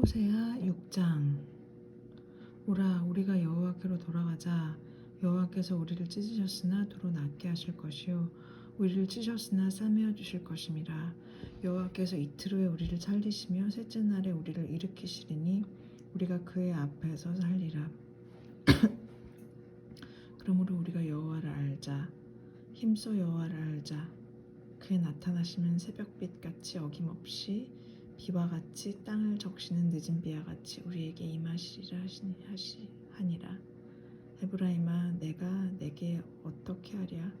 호세아 6장. 오라 우리가 여호와께로 돌아가자. 여호와께서 우리를 찢으셨으나 도로 낫게 하실 것이요. 우리를 찢으셨으나 싸매어 주실 것임이라. 여호와께서 이틀 후에 우리를 살리시며 셋째 날에 우리를 일으키시리니 우리가 그의 앞에서 살리라. 그러므로 우리가 여호와를 알자. 힘써 여호와를 알자. 그의 나타나시면 새벽빛 같이 어김없이 비와 같이 땅을 적시는 늦은 비와 같이 우리에게 임하시리라 하시니 하시 하니라. 에브라임아 내가 내게 어떻게 하랴?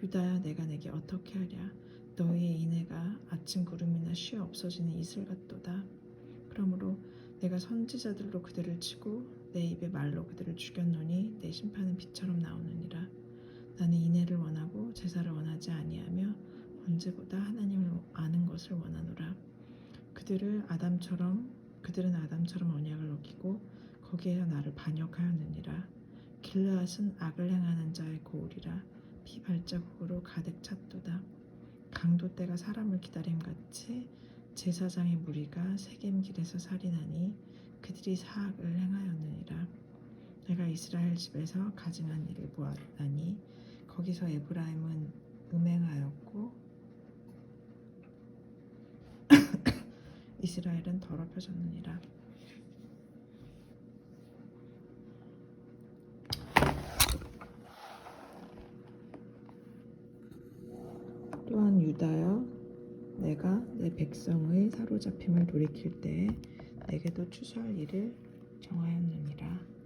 유다야 내가 내게 어떻게 하랴? 너희의 인애가 아침 구름이나 쉬어 없어지는 이슬 같도다. 그러므로 내가 선지자들로 그들을 치고 내 입의 말로 그들을 죽였노니 내 심판은 비처럼 나오느니라. 나는 인애를 원하고 제사를 원하지 아니하며 언제보다 하나님을 아는 것을 원하노라 그들을 아담처럼 그들은 아담처럼 언약을 어기고 거기에서 나를 반역하였느니라. 길르앗은 악을 행하는 자의 고울이라 피 발자국으로 가득 찼도다. 강도 때가 사람을 기다림 같이 제사장의 무리가 세겜 길에서 살인하니 그들이 사악을 행하였느니라. 내가 이스라엘 집에서 가증한 일을 보았나니 거기서 에브라임은 음행하였고 이스라엘은 더럽혀졌느니라. 또한 유다여 내가 내 백성의 사로잡힘을 돌이킬 때에 내게도 추수할 일을 정하였느니라.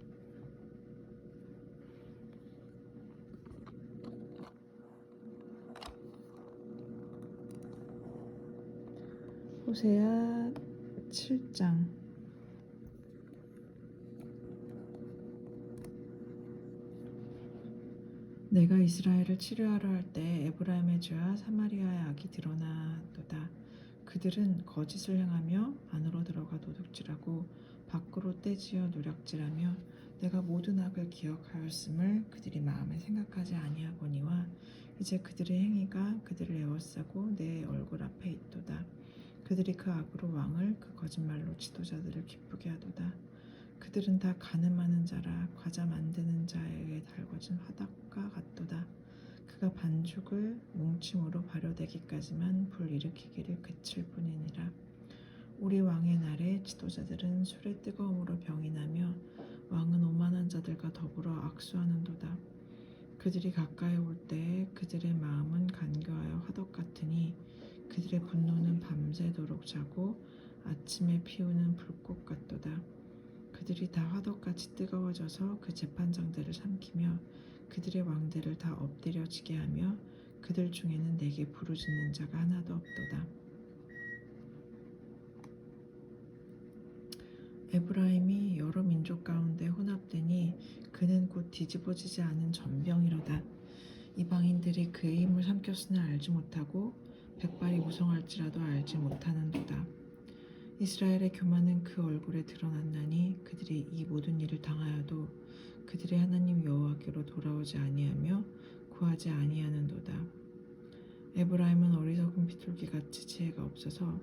호세아 7장 내가 이스라엘을 치료하러 할 때 에브라임의 죄와 사마리아의 악이 드러나도다. 그들은 거짓을 행하며 안으로 들어가 도둑질하고 밖으로 떼지어 노략질하며 내가 모든 악을 기억하였음을 그들이 마음에 생각하지 아니하거니와 이제 그들의 행위가 그들을 에워싸고 내 얼굴 앞에 있도다. 그들이 그 악으로 왕을 그 거짓말로 지도자들을 기쁘게 하도다. 그들은 다 가늠하는 자라 과자 만드는 자에게 달궈진 화덕과 같도다. 그가 반죽을 뭉침으로 발효되기까지만 불 일으키기를 그칠 뿐이니라. 우리 왕의 날에 지도자들은 술의 뜨거움으로 병이 나며 왕은 오만한 자들과 더불어 악수하는도다. 그들이 가까이 올 때에 그들의 마음은 간교하여 화덕 같으니 그들의 분노는 밤새도록 자고 아침에 피우는 불꽃 같도다. 그들이 다 화덕같이 뜨거워져서 그 재판장들을 삼키며 그들의 왕들을 다 엎드려지게 하며 그들 중에는 내게 부르짖는 자가 하나도 없도다. 에브라임이 여러 민족 가운데 혼합되니 그는 곧 뒤집어지지 않은 전병이로다. 이방인들이 그의 힘을 삼켰으나 알지 못하고 백발이 무성할지라도 알지 못하는도다. 이스라엘의 교만은 그 얼굴에 드러났나니 그들이 이 모든 일을 당하여도 그들의 하나님 여호와께로 돌아오지 아니하며 구하지 아니하는도다. 에브라임은 어리석은 비둘기 같이 지혜가 없어서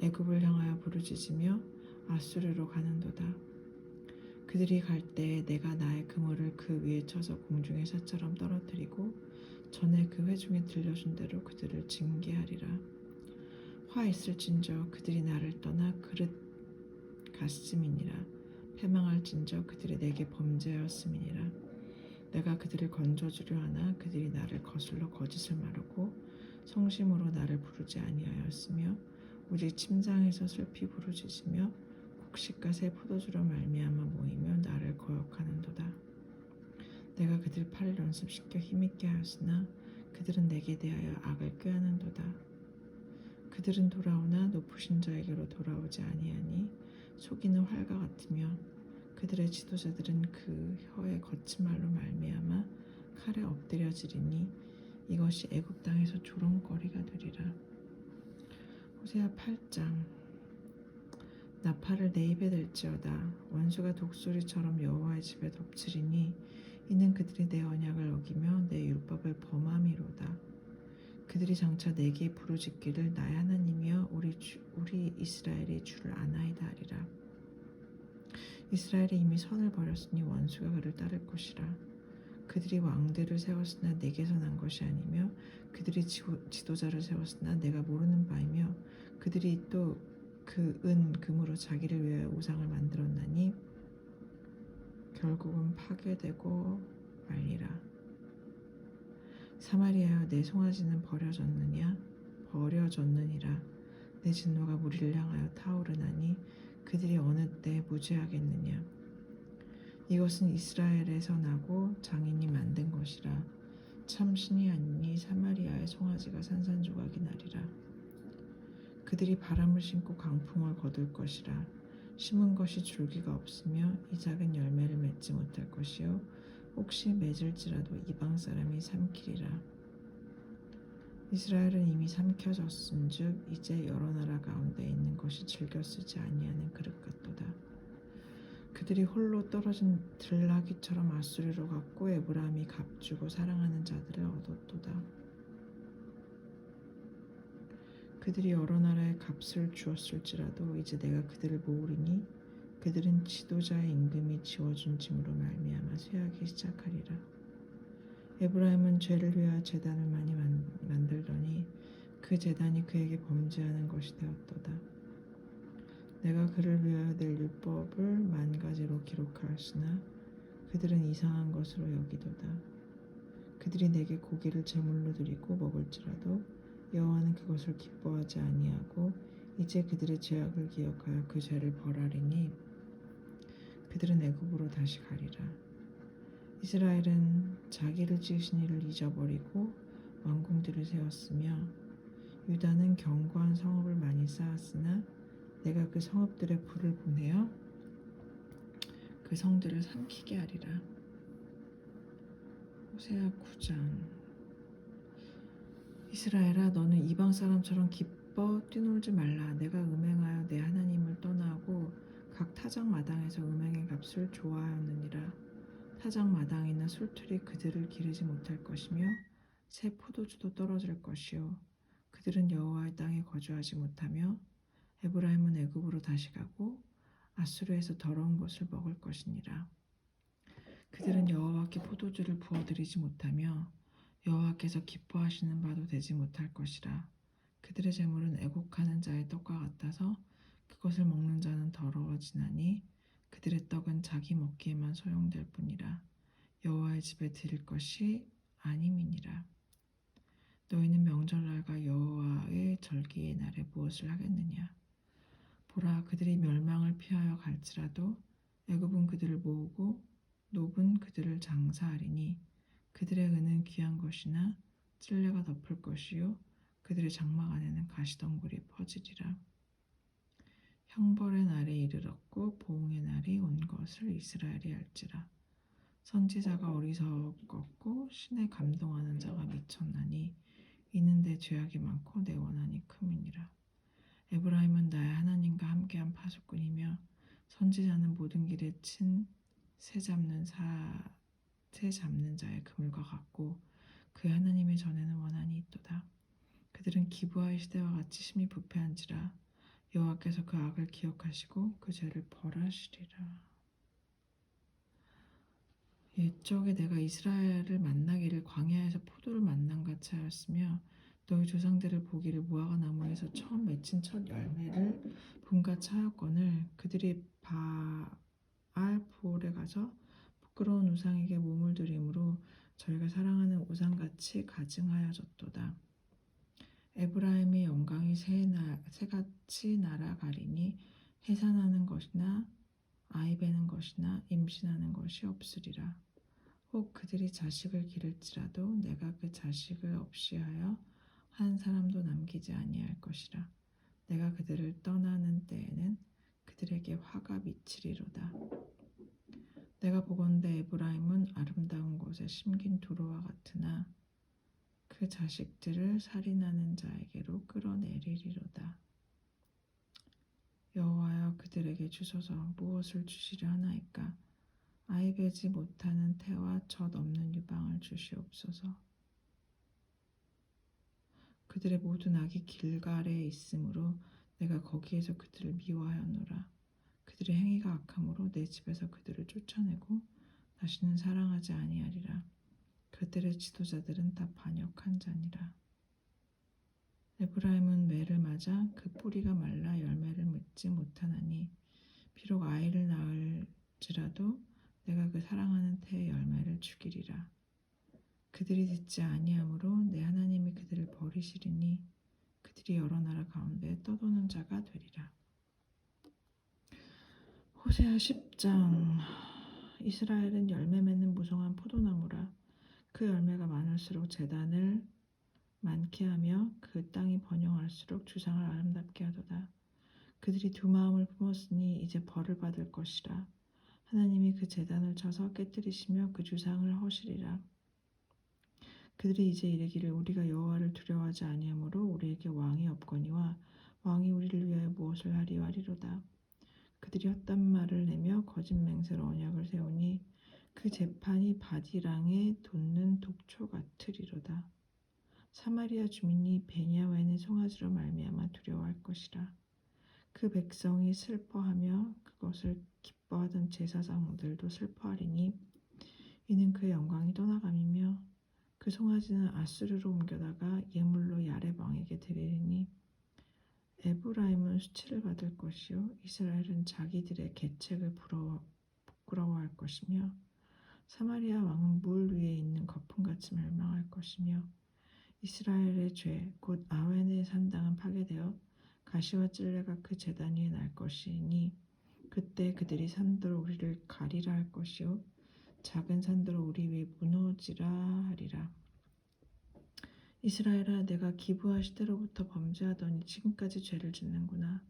애굽을 향하여 부르짖으며 아수르로 가는도다. 그들이 갈때 내가 나의 그물을 그 위에 쳐서 공중의 새처럼 떨어뜨리고 전에 그 회중에 들려준 대로 그들을 징계하리라. 화 있을진저 그들이 나를 떠나 그릇 갔음이니라. 패망할진저 그들이 내게 범죄하였음이니라. 내가 그들을 건져주려 하나 그들이 나를 거슬러 거짓을 말하고 성심으로 나를 부르지 아니하였으며 우리 침상에서 슬피 부르짖으며 곡식과 새 포도주로 말미암아 모이며 나를 거역하는도다. 내가 그들 팔을 연습시켜 힘있게 하였으나 그들은 내게 대하여 악을 꾀하는도다. 그들은 돌아오나 높으신 자에게로 돌아오지 아니하니 속이는 활과 같으며 그들의 지도자들은 그 혀의 거친 말로 말미암아 칼에 엎드려지리니 이것이 애굽 땅에서 조롱거리가 되리라. 호세아 8장 나팔을 내 입에 댈지어다 원수가 독수리처럼 여호와의 집에 덮치리니 이는 그들이 내 언약을 어기며 내 율법을 범함이로다. 그들이 장차 내게 부르짖기를 나의 하나님이여 우리 주, 우리 이스라엘이 주를 아나이다 하리라. 이스라엘이 이미 선을 버렸으니 원수가 그를 따를 것이라. 그들이 왕들을 세웠으나 내게서 난 것이 아니며 그들이 지도자를 세웠으나 내가 모르는 바이며 그들이 또 그 은 금으로 자기를 위하여 우상을 만들었나니 결국은 파괴되고 말리라. 사마리아여 내 송아지는 버려졌느냐? 버려졌느니라. 내 진노가 무리를 향하여 타오르나니 그들이 어느 때 무죄하겠느냐? 이것은 이스라엘에서 나고 장인이 만든 것이라. 참 신이 아니니 사마리아의 송아지가 산산조각이 나리라. 그들이 바람을 신고 강풍을 거둘 것이라 심은 것이 줄기가 없으며 이 작은 열매를 맺지 못할 것이요 혹시 맺을지라도 이방 사람이 삼키리라 이스라엘은 이미 삼켜졌은즉 이제 여러 나라 가운데 있는 것이 즐겨 쓰지 아니하는 그릇 같도다. 그들이 홀로 떨어진 들나귀처럼 아수리로 갔고 에브라임이 값주고 사랑하는 자들을 얻었도다. 그들이 여러 나라에 값을 주었을지라도 이제 내가 그들을 모으리니 그들은 지도자의 임금이 지워준 짐으로 말미암아 쇠하기 시작하리라. 에브라임은 죄를 위하여 재단을 많이 만, 만들더니 그 재단이 그에게 범죄하는 것이 되었도다. 내가 그를 위하여 낼 율법을 만 가지로 기록하였으나 그들은 이상한 것으로 여기도다. 그들이 내게 고기를 제물로 드리고 먹을지라도 여호와는 그것을 기뻐하지 아니하고 이제 그들의 죄악을 기억하여 그 죄를 벌하리니 그들은 애굽으로 다시 가리라. 이스라엘은 자기를 지으신 이를 잊어버리고 왕궁들을 세웠으며 유다는 견고한 성읍을 많이 쌓았으나 내가 그 성읍들의 불을 보내어 그 성들을 삼키게 하리라. 호세아 9장 이스라엘아 너는 이방 사람처럼 기뻐 뛰놀지 말라. 내가 음행하여 내 하나님을 떠나고 각 타작 마당에서 음행의 값을 좋아하였느니라. 타작 마당이나 술틀이 그들을 기르지 못할 것이며 새 포도주도 떨어질 것이요. 그들은 여호와의 땅에 거주하지 못하며 에브라임은 애굽으로 다시 가고 아수르에서 더러운 것을 먹을 것이니라. 그들은 여호와께 포도주를 부어드리지 못하며 여호와께서 기뻐하시는 바도 되지 못할 것이라. 그들의 재물은 애곡하는 자의 떡과 같아서 그것을 먹는 자는 더러워지나니 그들의 떡은 자기 먹기에만 소용될 뿐이라. 여호와의 집에 드릴 것이 아님이니라. 너희는 명절날과 여호와의 절기의 날에 무엇을 하겠느냐? 보라 그들이 멸망을 피하여 갈지라도 애굽은 그들을 모으고 노은 그들을 장사하리니 그들의 은은 귀한 것이나 찔레가 덮을 것이요 그들의 장막 안에는 가시덩굴이 퍼지리라. 형벌의 날이 이르렀고 보응의 날이 온 것을 이스라엘이 알지라. 선지자가 어리석었고 신에 감동하는 자가 미쳤나니 이는 내 죄악이 많고 내 원한이 큼이니라. 에브라임은 나의 하나님과 함께한 파수꾼이며 선지자는 모든 길에 친 새 잡는 사, 새 잡는 자의 그물과 같고 그 하나님의 전에는 원한이 있도다. 그들은 기부하의 시대와 같이 심히 부패한지라 여호와께서 그 악을 기억하시고 그 죄를 벌하시리라. 옛적에 내가 이스라엘을 만나기를 광야에서 포도를 만난 같이 하였으며 너희 조상들을 보기를 무화과 나무에서 처음 맺힌 첫 열매를 본같이 하였거늘 그들이 바알 부올에 가서 부끄러운 우상에게 몸을 들임으로 저희가 사랑하는 우상같이 가증하여졌도다. 에브라임의 영광이 새같이 날아가리니 해산하는 것이나 아이 베는 것이나 임신하는 것이 없으리라. 혹 그들이 자식을 기를지라도 내가 그 자식을 없이 하여 한 사람도 남기지 아니할 것이라. 내가 그들을 떠나는 때에는 그들에게 화가 미치리로다. 내가 보건대 에브라임은 아름다운 곳에 심긴 두루와 같으나 그 자식들을 살인하는 자에게로 끌어내리리로다. 여호와여 그들에게 주소서 무엇을 주시려 하나이까 아이 베지 못하는 태와 젖 없는 유방을 주시옵소서. 그들의 모든 악이 길갈에 있으므로 내가 거기에서 그들을 미워하였노라. 그들의 행위가 악함으로 내 집에서 그들을 쫓아내고 다시는 사랑하지 아니하리라. 그들의 지도자들은 다 반역한 자니라. 에브라임은 매를 맞아 그 뿌리가 말라 열매를 맺지 못하나니 비록 아이를 낳을지라도 내가 그 사랑하는 태의 열매를 죽이리라. 그들이 듣지 아니하므로 내 하나님이 그들을 버리시리니 그들이 여러 나라 가운데 떠도는 자가 되리라. 호세아 10장 이스라엘은 열매 맺는 무성한 포도나무라 그 열매가 많을수록 재단을 많게 하며 그 땅이 번영할수록 주상을 아름답게 하도다. 그들이 두 마음을 품었으니 이제 벌을 받을 것이라. 하나님이 그 재단을 쳐서 깨뜨리시며 그 주상을 허시리라. 그들이 이제 이르기를 우리가 여호와를 두려워하지 아니하므로 우리에게 왕이 없거니와 왕이 우리를 위하여 무엇을 하리요 하리로다. 그들이 헛단 말을 내며 거짓 맹세로 언약을 세우니 그 재판이 바디랑에 돋는 독초 같으리로다. 사마리아 주민이 베냐웬의 송아지로 말미암아 두려워할 것이라. 그 백성이 슬퍼하며 그것을 기뻐하던 제사장들도 슬퍼하리니 이는 그의 영광이 떠나감이며 그 송아지는 아수르로 옮겨다가 예물로 야렙 왕에게 드리리니 에브라임은 수치를 받을 것이요 이스라엘은 자기들의 계책을 부러워, 부끄러워할 것이며 사마리아 왕은 물 위에 있는 거품같이 멸망할 것이며 이스라엘의 죄 곧 아웬의 산당은 파괴되어 가시와 찔레가 그 재단 위에 날 것이니 그때 그들이 산더러 우리를 가리라 할 것이요 작은 산더러 우리 위에 무너지라 하리라 이스라엘아 내가 기부하실 때로부터 범죄하더니 지금까지 죄를 짓는구나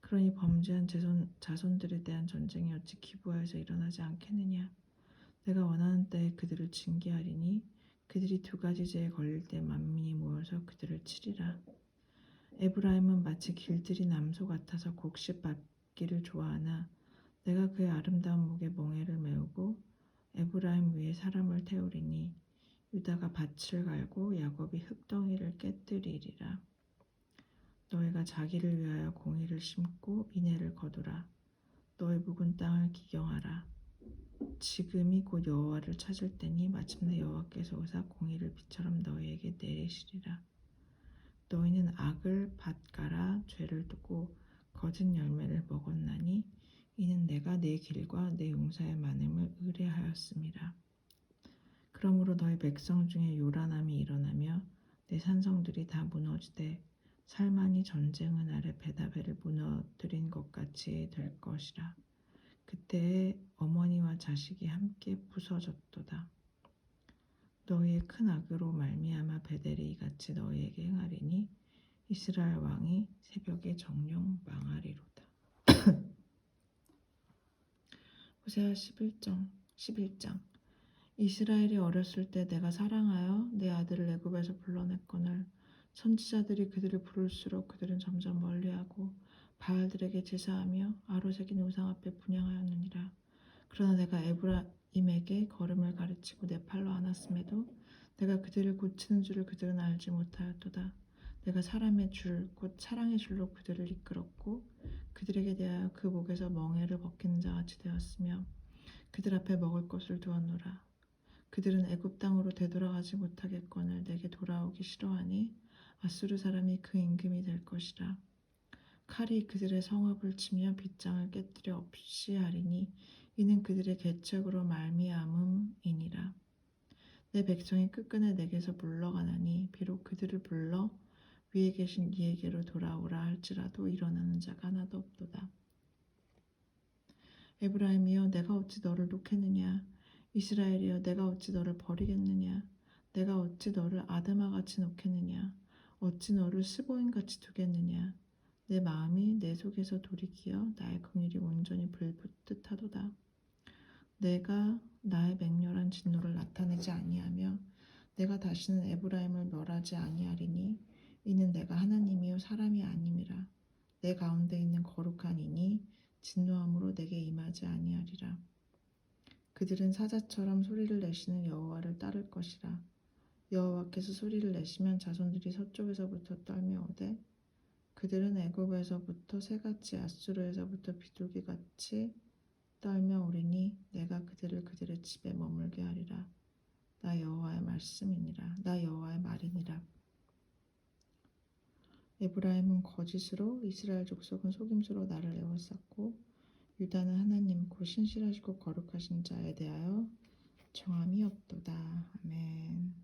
그러니 범죄한 자손, 자손들에 대한 전쟁이 어찌 기부하여서 일어나지 않겠느냐 내가 원하는 때에 그들을 징계하리니 그들이 두 가지 죄에 걸릴 때 만민이 모여서 그들을 치리라. 에브라임은 마치 길들이 남소 같아서 곡식 밟기를 좋아하나 내가 그의 아름다운 목에 멍에를 메우고 에브라임 위에 사람을 태우리니 유다가 밭을 갈고 야곱이 흙덩이를 깨뜨리리라. 너희가 자기를 위하여 공의를 심고 인애를 거두라. 너희 묵은 땅을 기경하라. 지금이 곧 여호와를 찾을 때니 마침내 여호와께서 오사 공의를 비처럼 너희에게 내리시리라. 너희는 악을 밭가라 죄를 두고 거짓 열매를 먹었나니 이는 내가 내 길과 내 용사의 많음을 의뢰하였음이라. 그러므로 너희 백성 중에 요란함이 일어나며 내 산성들이 다 무너지되 살만이 전쟁은 아래 베다벨을 무너뜨린 것 같이 될 것이라. 그때에 어머니와 자식이 함께 부서졌도다. 너희의 큰 악으로 말미암아 베델이 이같이 너희에게 행하리니 이스라엘 왕이 새벽에 정령 망하리로다. 호세아 11장 11장 이스라엘이 어렸을 때 내가 사랑하여 내 아들을 애굽에서 불러냈거늘 선지자들이 그들을 부를수록 그들은 점점 멀리하고 바알들에게 제사하며 아로새긴 우상 앞에 분양하였느니라. 그러나 내가 에브라임에게 걸음을 가르치고 내 팔로 안았음에도 내가 그들을 고치는 줄을 그들은 알지 못하였도다. 내가 사람의 줄, 곧 사랑의 줄로 그들을 이끌었고 그들에게 대하여 그 목에서 멍에를 벗기는 자같이 되었으며 그들 앞에 먹을 것을 두었노라. 그들은 애굽 땅으로 되돌아가지 못하겠거늘 내게 돌아오기 싫어하니 아수르 사람이 그 임금이 될 것이라. 칼이 그들의 성읍을 치며 빗장을 깨뜨려 없이 하리니 이는 그들의 계책으로 말미암음이니라. 내 백성이 끝끝내 내게서 물러가나니 비록 그들을 불러 위에 계신 이에게로 돌아오라 할지라도 일어나는 자가 하나도 없도다. 에브라임이여 내가 어찌 너를 놓겠느냐 이스라엘이여 내가 어찌 너를 버리겠느냐 내가 어찌 너를 아드마 같이 놓겠느냐 어찌 너를 스보인 같이 두겠느냐 내 마음이 내 속에서 돌이키어 나의 긍휼이 온전히 불붙듯하도다. 내가 나의 맹렬한 진노를 나타내지 아니하며 내가 다시는 에브라임을 멸하지 아니하리니 이는 내가 하나님이요 사람이 아님이라. 내 가운데 있는 거룩한 이니 진노함으로 내게 임하지 아니하리라. 그들은 사자처럼 소리를 내시는 여호와를 따를 것이라. 여호와께서 소리를 내시면 자손들이 서쪽에서부터 떨며 오되 그들은 애굽에서부터 새같이 아수르에서부터 비둘기같이 떨며 오리니 내가 그들을 그들의 집에 머물게 하리라. 나 여호와의 말씀이니라. 나 여호와의 말이니라. 에브라임은 거짓으로 이스라엘 족속은 속임수로 나를 에워쌌고 유다는 하나님 곧 신실하시고 거룩하신 자에 대하여 정함이 없도다. 아멘.